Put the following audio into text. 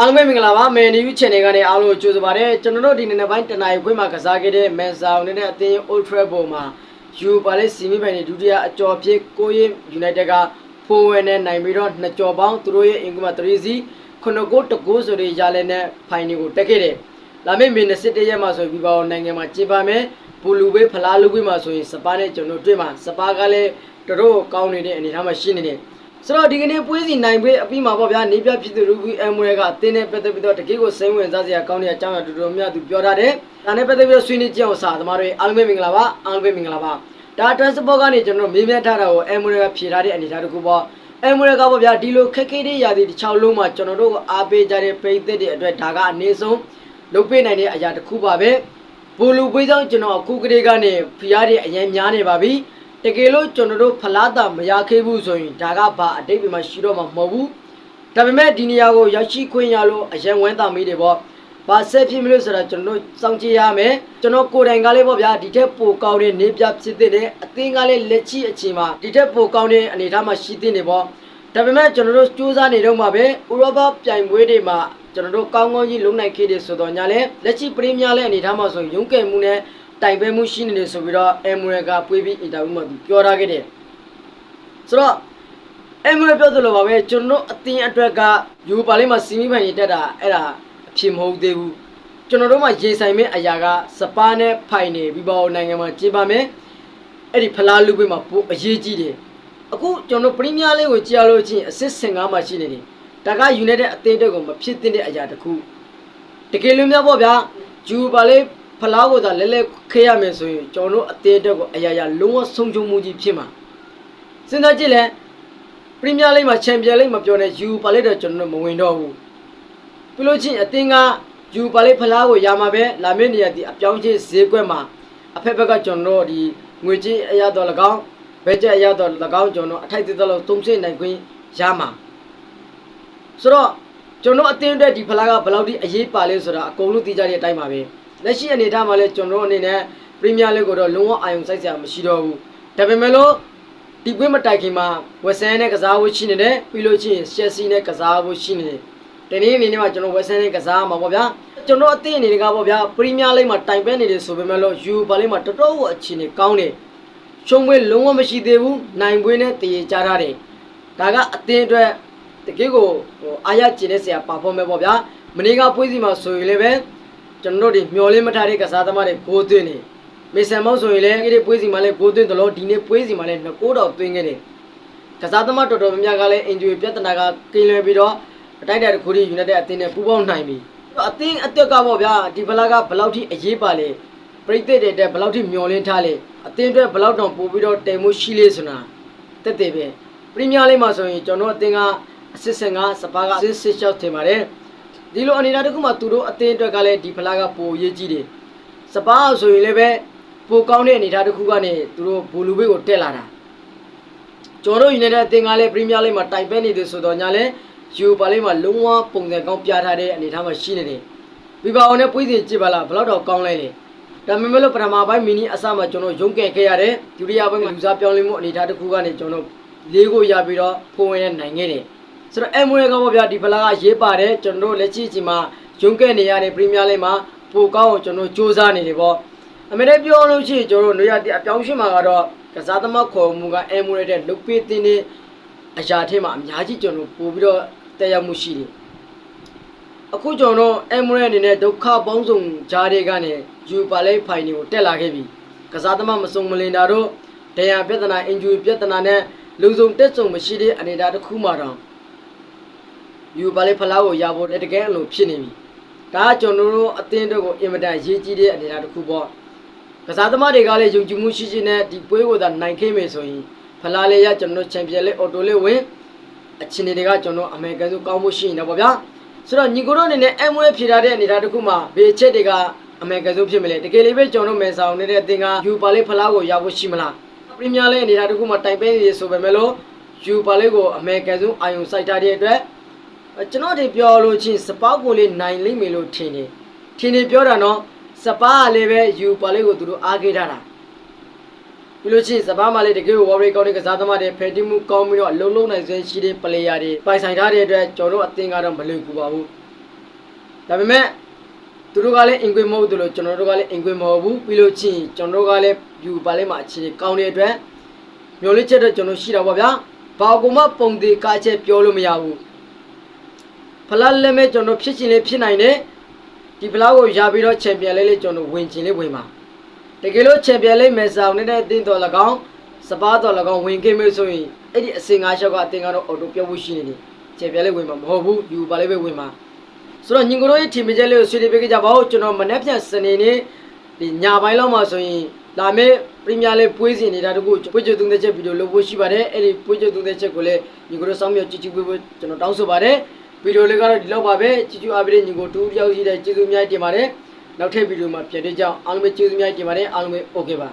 အားလုံးပဲမင်္ဂလာပါမယ်နီယူ channel ကနေအားလုံးကိုကြိုဆိုပါရစေကျွန်တော်တို့ဒီနေ့နေ့ပိုင်းတနင်္လာခွေးမှာကစားခဲ့တဲ့မန်ဆာဦးနဲ့အသင်း Old Trafford မှာယူပါလေစီမီပိုင်နေဒုတိယအကျော်ဖြစ်ကိုရင် United က4ဝယ်နဲ့နိုင်ပြီးတော့နှစ်ကျော်ပေါင်းသူတို့ရဲ့အင်္ဂမ3စီခုနှစ်ဂိုးတကူဆိုတဲ့ရလဲနဲ့ဖိုင်နီကိုတက်ခဲ့တယ်လာမယ့်မေ21ရက်မှာဆိုပြီးပါနိုင်ငံမှာကျင်းပမယ်ဘူလူဘေးဖလားလူဘေးမှာဆိုရင်စပါးနဲ့ကျွန်တော်တွေ့မှာစပါးကလည်းတော်တော်ကောင်းနေတဲ့အနေအထားမှာရှိနေတယ် ဆိုတော့ဒီကနေ့ပွဲစီနိုင်ပွဲအပြီးမှာပေါ့ဗျာနေပြဖြစ်သူရူဘီအမ်ဝဲကအတင်းနဲ့ပတ်သက်ပြီးတော့တကယ်ကိုစိတ်ဝင်စားစရာကောင်းတဲ့အကြောင်းအရာတော်တော်များသူပြောထားတယ်။ဒါနဲ့ပတ်သက်ပြီးတော့ဆွေးနွေးကြအောင်စာသမားတွေအားလုံးပဲမင်္ဂလာပါအားလုံးပဲမင်္ဂလာပါ။ဒါ transport ကနေကျွန်တော်မေးမြန်းထားတာကိုအမ်ဝဲကဖြေထားတဲ့အနေအထားတစ်ခုပေါ့။အမ်ဝဲကပေါ့ဗျာဒီလိုခက်ခဲတဲ့ຢာဒီတစ်ချောင်းလုံးမှာကျွန်တော်တို့ကိုအားပေးကြတဲ့ပိတ်သက်တွေအတွက်ဒါကအနည်းဆုံးလုပ်ပေးနိုင်တဲ့အရာတစ်ခုပါပဲ။ဘူလူပွေးဆောင်ကျွန်တော်အခုကလေးကနေဖျားတဲ့အရင်များနေပါပြီ။ တကယ်လို့ကျွန်တော်တို့ဖလားတာမရခဲ့ဘူးဆိုရင်ဒါကဘာအတိတ်ပဲမှရှိတော့မှာမဟုတ်ဘူးဒါပေမဲ့ဒီနေရာကိုရောက်ရှိခွင့်ရလို့အရင်ဝမ်းသာမိတယ်ပေါ့ဘာဆက်ဖြစ်မလို့ဆိုတာကျွန်တော်တို့စောင့်ကြည့်ရမယ်ကျွန်တော်ကိုယ်တိုင်ကလေးပေါ့ဗျာဒီထက်ပိုကောင်းတဲ့နေပြဖြစ်တဲ့အသင်းကလေးလက်ချီအချိန်မှာဒီထက်ပိုကောင်းတဲ့အနေအထားမှာရှိတဲ့နေပေါ့ဒါပေမဲ့ကျွန်တော်တို့စူးစမ်းနေတော့မှာပဲဥရောပပြိုင်ပွဲတွေမှာကျွန်တော်တို့ကောင်းကောင်းကြီးလုံနိုင်ခဲ့တယ်ဆိုတော့ညာလဲလက်ချီပရီးမီးယားလေးအနေအထားမှာဆိုရင်ရုံးကဲမှုနဲ့ တိုင်ပဲမှုရှိနေတယ်ဆိုပြီးတော့အမ်မရကပွေးပြီးအင်တာဗျူးမှာသူပြောထားခဲ့တယ်ဆိုတော့အဲ့မပြောသလိုပါပဲကျွန်တော်အတင်းအတွက်ကယူပါလေးမှာစီမီပိုင်ရတက်တာအဲ့ဒါအဖြစ်မဟုတ်သေးဘူးကျွန်တော်တို့မှရေဆိုင်မဲ့အရာကစပါးနဲ့ဖိုင်နေပြီးပါနိုင်ငံမှာကြည်ပါမယ်အဲ့ဒီဖလားလူပွေးမှာပိုအရေးကြီးတယ်အခုကျွန်တော်ပရီးမီးယားလေးကိုကြားလို့ချင်းအစ်စ်15မှာရှိနေတယ်ဒါကယူနိုက်တက်အသင်းတက်ကိုမဖြစ်သင့်တဲ့အရာတစ်ခုတကယ်လို့များပေါ့ဗျာယူပါလေး ဖလားကိုသာလဲလဲခဲရမယ်ဆိုရင်ကျွန်တော်တို့အသင်းတက်ကိုအရာရာလုံးဝဆုံးရှုံးမှုကြီးဖြစ်မှာစဉ်းစားကြည့်လဲပရီးမီးယားလိမ့်မှာချန်ပီယံလိမ့်မှာပြောနေယူပါလိမ့်တော့ကျွန်တော်တို့မဝင်တော့ဘူးပြီးလို့ချင်းအတင်းကယူပါလိမ့်ဖလားကိုရမှာပဲလာမယ့်နေရာဒီအပြောင်းချင်းဈေးကွက်မှာအဖက်ဘက်ကကျွန်တော်တို့ဒီငွေကြေးအရတော်၎င်းဘဲကျက်အရတော်၎င်းကျွန်တော်အထိုက်သေးသလောက်သုံးဆင့်နိုင်ခွင့်ရမှာဆိုတော့ကျွန်တော်အတင်းအတွက်ဒီဖလားကဘယ်လောက်ထိအရေးပါလဲဆိုတာအကုန်လုံးသိကြတဲ့အတိုင်းပါပဲ လက်ရှိအနေအထားမှာလဲကျွန်တော်အနေနဲ့ပရီးမီးယားလိကိုတော့လုံးဝအာရုံစိုက်စရာမရှိတော့ဘူးဒါပေမဲ့လို့ဒီပွဲမတိုင်ခင်မှာဝက်ဆန်နဲ့ကစားဖို့ရှိနေတယ်ပြီးလို့ရှိရင်ရှက်စီနဲ့ကစားဖို့ရှိနေတယ်ဒီနေ့အနေနဲ့မှာကျွန်တော်ဝက်ဆန်နဲ့ကစားမှာပေါ့ဗျာကျွန်တော်အသင်းအနေနဲ့ကပေါ့ဗျာပရီးမီးယားလိမ့်မှာတိုင်ပဲနေတယ်ဆိုပေမဲ့လို့ယူဘာလိမ့်မှာတော်တော်ကိုအခြေအနေကောင်းတယ်ရှုံးပွဲလုံးဝမရှိသေးဘူးနိုင်ပွဲနဲ့တည်ကြထားတယ်ဒါကအသင်းအတွက်တကယ်ကိုဟိုအားရကျင်တဲ့ဆရာပါဖော်မယ်ပေါ့ဗျာမနေ့ကပွဲစီမှာဆိုရင်လည်းပဲ ကျွန်တော်တို့ဒီမျောလင်းမထားတဲ့ကစားသမားတွေဂိုးသွင်းနေမေဆန်မောက်ဆိုရင်လည်းအဲ့ဒီပွဲစီမှာလည်းဂိုးသွင်းတယ်လို့ဒီနေ့ပွဲစီမှာလည်းနှစ်ကိုးတော်သွင်းခဲ့တယ်ကစားသမားတော်တော်များများကလည်းအင်ဂျူပြဿနာကကင်းလွယ်ပြီးတော့အတိုက်တဲ့တစ်ခုတည်းယူနိုက်တက်အသင်းနဲ့ပူးပေါင်းနိုင်ပြီအသင်းအသက်ကပေါ့ဗျာဒီဘလာကဘယ်လောက်ထိအရေးပါလဲပရိသတ်တွေတက်ဘယ်လောက်ထိမျောလင်းထားလဲအသင်းအတွက်ဘယ်လောက်တောင်ပို့ပြီးတော့တိမ်မှုရှိလေဆိုတာတက်တယ်ပဲပရီးမီးယားလိမှာဆိုရင်ကျွန်တော်အသင်းကအစစ်စင်ကစပါးကအစစ်စစ်ရှောက်ထင်ပါတယ် ဒီလိုအနေအထားတစ်ခုမှာသူတို့အသင်းအတွက်ကလည်းဒီဘလာကပိုရေးကြီးတယ်စပါးဆိုရင်လည်းပဲပိုကောင်းတဲ့အနေအထားတစ်ခုကနေသူတို့ဘူလူဘေးကိုတက်လာတာကျွန်တော်တို့ယူနိုက်တက်အသင်းကလည်းပရီးမီးယားလိမှာတိုင်ပဲနေတယ်ဆိုတော့ညာလဲယူပါလိမှာလုံးဝပုံစံကောင်းပြထားတဲ့အနေအထားမှာရှိနေတယ်ဘီဘာအောင်နဲ့ပွေးစီကြည့်ပါလားဘယ်တော့တော့ကောင်းလိုက်လေဒါပေမဲ့လို့ပထမပိုင်းမီနီအစမှာကျွန်တော်ရုံးကဲခဲ့ရတယ်ဒုတိယပိုင်းကလူစားပြောင်းလဲမှုအနေအထားတစ်ခုကနေကျွန်တော်လေးကိုရပြီးတော့ဖိုးဝင်နဲ့နိုင်ခဲ့တယ် ဆိုတော့အမွေကပေါ့ဗျာဒီဖလားကရေးပါတယ်ကျွန်တော်တို့လက်ရှိအချိန်မှာရုံးကဲနေရတဲ့ပရီးမီးယားလိမှာပိုကောင်းအောင်ကျွန်တော်စူးစမ်းနေတယ်ပေါ့အမေလည်းပြောလို့ရှိရင်ကျွန်တော်တို့နေရာအပြောင်းရှင်းမှာကတော့ကစားသမားခေါ်မှုကအမ်မူရတဲ့လုတ်ပေးတင်တဲ့အရာထဲမှာအများကြီးကျွန်တော်ပို့ပြီးတော့တက်ရောက်မှုရှိတယ်အခုကျွန်တော်အမ်မူရအနေနဲ့ဒုက္ခပေါင်းစုံဂျားတွေကနေယူပါလိဖိုင်တွေကိုတက်လာခဲ့ပြီကစားသမားမစုံမလင်တာတို့ဒဏ်ရာပြဿနာအင်ဂျူပြဿနာနဲ့လူစုံတက်စုံမရှိတဲ့အနေအထားတစ်ခုမှတော့ ယူပါလိဖလားကိုရဖို့တကယ်အလိုဖြစ်နေပြီဒါကကျွန်တော်တို့အသင်းတို့ကိုအင်မတန်ရေးကြီးတဲ့အနေအထားတစ်ခုပေါ့ကစားသမားတွေကလည်းယုံကြည်မှုရှိရှိနဲ့ဒီပွဲကိုသာနိုင်ခဲ့မယ်ဆိုရင်ဖလားလေးရကျွန်တော်ချန်ပီယံလေးအော်တိုလေးဝင်အချင်းတွေကကျွန်တော်အမေရိကန်ဆိုကောင်းမှုရှိနေတော့ဗောဗျာဆိုတော့ညီကိုတို့အနေနဲ့အမွေဖြေထားတဲ့အနေအထားတစ်ခုမှာဘေးချက်တွေကအမေရိကန်ဆိုဖြစ်မလဲတကယ်လေးပဲကျွန်တော်မယ်ဆောင်နေတဲ့အသင်းကယူပါလေးဖလားကိုရဖို့ရှိမလားပရီးမီးယားလေးအနေအထားတစ်ခုမှာတိုင်ပေးနေရဆိုပေမဲ့လို့ယူပါလေးကိုအမေရိကန်ဆိုအာယုံစိုက်ထားတဲ့အတွက် ကျွန်တော်ဒီပြောလို့ချင်းစပောက်ကိုလေးနိုင်လိမ့်မယ်လို့ထင်တယ်ထင်နေပြောတာနော်စပါးကလည်းပဲယူပါလေးကိုသူတို့အားခဲ့ထားတာပြီးလို့ရှိရင်စပါးမှလည်းတကယ်ကိုဝေါ်ရီကောင်းတဲ့ကစားသမားတွေဖယ်တီးမှုကောင်းပြီးတော့အလုံးလုံးနိုင်စွမ်းရှိတဲ့ပလေယာတွေပိုင်ဆိုင်ထားတဲ့အတွက်ကျွန်တော်တို့အသင်းကတော့မလွယ်ကူပါဘူးဒါပေမဲ့သူတို့ကလည်းအင်ကွေမဟုတ်ဘူးလို့ကျွန်တော်တို့ကလည်းအင်ကွေမဟုတ်ဘူးပြီးလို့ချင်းကျွန်တော်တို့ကလည်းယူပါလိမ့်မှာအခြေကောင်းတဲ့အတွက်မျိုးလေးချက်တော့ကျွန်တော်ရှိတာပေါ့ဗျာဘာကူမပုံသေးကားချက်ပြောလို့မရဘူး ဖလားလည်းမဲ့ကျွန်တော်ဖြစ်ချင်လေးဖြစ်နိုင်တယ်ဒီဖလားကိုရပြီးတော့ချန်ပီယံလေးလေးကျွန်တော်ဝင်ချင်လေးဝင်ပါတကယ်လို့ချန်ပီယံလေးမယ်ဆောင်နေတဲ့အသင်းတော်၎င်းစပါးတော်၎င်းဝင်ခဲ့မယ်ဆိုရင်အဲ့ဒီအစင်ငါးချက်ကအသင်ကတော့အော်တိုပြောဖို့ရှိနေတယ်ချန်ပီယံလေးဝင်မှာမဟုတ်ဘူးယူပါလေးပဲဝင်မှာဆိုတော့ညီကိုတို့ရဲ့ team ချက်လေးကိုဆွေးနွေးပေးကြပါဦးကျွန်တော်မနေ့ပြန်စနေနေ့ဒီညပိုင်းလောက်မှာဆိုရင်လာမယ့်ပရီးမီးယားလိပွဲစဉ်နေတာတကူပွေ့ကျွတ်သုံးသက်ချက်ဗီဒီယိုလုပ်ဖို့ရှိပါတယ်အဲ့ဒီပွေ့ကျွတ်သုံးသက်ချက်ကိုလည်းညီကိုတို့စောင့်မျှော်ကြည့်ကြည့်ပေးဖို့ကျွန်တော်တောင်းဆိုပါတယ် ဗီဒီယိုလေးကတော့ဒီလောက်ပါပဲကြည့်ကြည့်အားပေးတဲ့ညီကိုတူတယောက်ရှိတဲ့ကျေးဇူးအများကြီးတင်ပါတယ်နောက်ထပ်ဗီဒီယိုမှာပြန်တွေ့ကြအောင်အားလုံးပဲကျေးဇူးအများကြီးတင်ပါတယ်အားလုံးပဲ okay ပါ